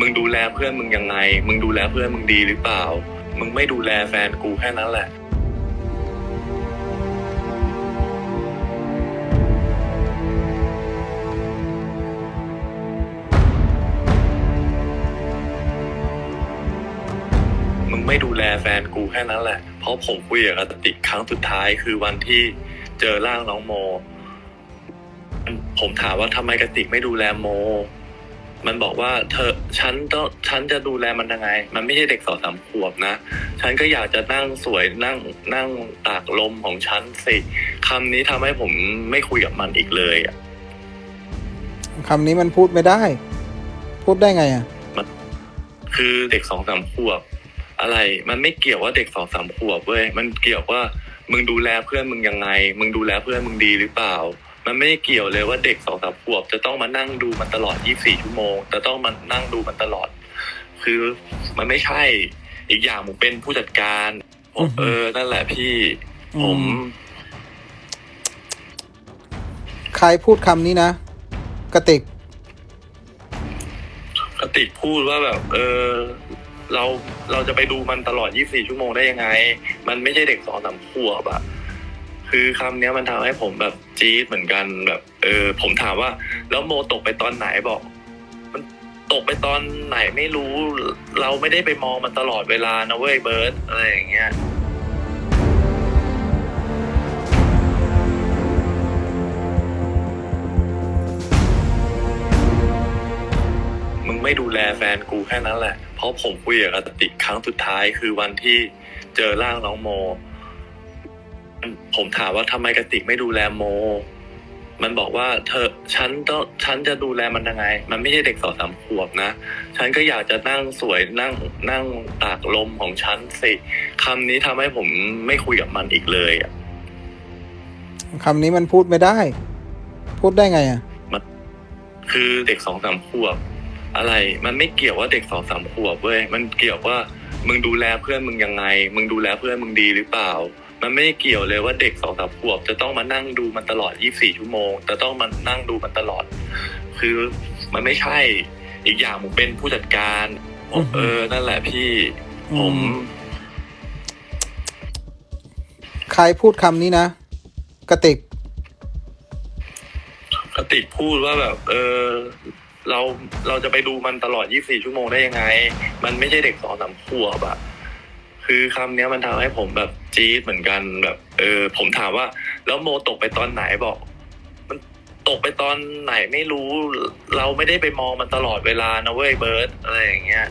มึงดูแลเพื่อนมึงยังไง มึงดูแลเพื่อนมึงดีหรือเปล่า มึงไม่ดูแลแฟนกูแค่นั้นแหละมึงไม่ดูแลแฟนกูแค่นั้นแหละ เพราะผมคุยกับกติกครั้งสุดท้ายคือวันที่เจอร่างน้องโม ผมถามว่าทำไมกติกไม่ดูแลโม มันบอกว่าเธอฉันต้องฉันจะดูแลมันยังไง มันไม่ใช่เด็กสองสามขวบนะ ฉันก็อยากจะนั่งสวยนั่งนั่งตากลมของฉันสิคำนี้ทำให้ผมไม่คุยกับมันอีกเลยอะคำนี้มันพูดไม่ได้ พูดได้ไงอะ คือเด็กสองสามขวบ อะไร มันไม่เกี่ยวว่าเด็กสองสามขวบเว้ยมันเกี่ยวว่ามึงดูแลเพื่อนมึงยังไง มึงดูแลเพื่อนมึงดีหรือเปล่า มันไม่เกี่ยวเลยว่าเด็กสองสามขวบจะต้องมานั่งดูมันตลอด 24 ชั่วโมง จะต้องมานั่งดูมันตลอด คือมันไม่ใช่อีกอย่างผมเป็นผู้จัดการผมอือฮึเออ นั่นแหละพี่อืมผม ใครพูดคำนี้นะกระติกกติกพูดว่าแบบ เออ เราเราจะไปดูมันตลอด 24 ชั่วโมงได้ยังไง มันไม่ใช่เด็กสองสามขวบอะ คือคำเนี้ยมันทำให้ผมแบบจี๊ดเหมือนกันแบบ เออ ผมถามว่า แล้วโมตกไปตอนไหนบอก มันตกไปตอนไหนไม่รู้ เราไม่ได้ไปมองมันตลอดเวลานะเว้ยเบิร์ตอะไรอย่างเงี้ยมึงไม่ดูแลแฟนกูแค่นั้นแหละ เพราะผมคุยกับกติกครั้งสุดท้ายคือวันที่เจอร่างน้องโม ผมถามว่าทำไมกติกไม่ดูแลโม มันบอกว่าเธอฉันต้องฉันจะดูแลมันยังไง มันไม่ใช่เด็กสองสามขวบนะ ฉันก็อยากจะนั่งสวยนั่งนั่งตากลมของฉันสิคำนี้ทำให้ผมไม่คุยกับมันอีกเลยอะคำนี้มันพูดไม่ได้ พูดได้ไงอะคือเด็กสองสามขวบ อะไร มันไม่เกี่ยวว่าเด็กสองสามขวบเว้ยมันเกี่ยวว่ามึงดูแลเพื่อนมึงยังไง มึงดูแลเพื่อนมึงดีหรือเปล่า มันไม่เกี่ยวเลยว่าเด็กสองสามขวบจะต้องมานั่งดูมันตลอด24ชั่วโมง จะต้องมานั่งดูมันตลอด คือมันไม่ใช่อีกอย่างผมเป็นผู้จัดการผมอือฮึเออ นั่นแหละพี่ผมอืมใครพูดคำนี้นะกระติกกติกพูดว่าแบบ เออ เราเราจะไปดูมันตลอด 24 ชั่วโมงได้ยังไง มันไม่ใช่เด็กสองสามขวบอะ คือคำเนี้ยมันทำให้ผมแบบจี๊ดเหมือนกันแบบ เออ ผมถามว่า แล้วโมตกไปตอนไหนบอก มันตกไปตอนไหนไม่รู้ เราไม่ได้ไปมองมันตลอดเวลานะเว้ยเบิร์ตอะไรอย่างเงี้ย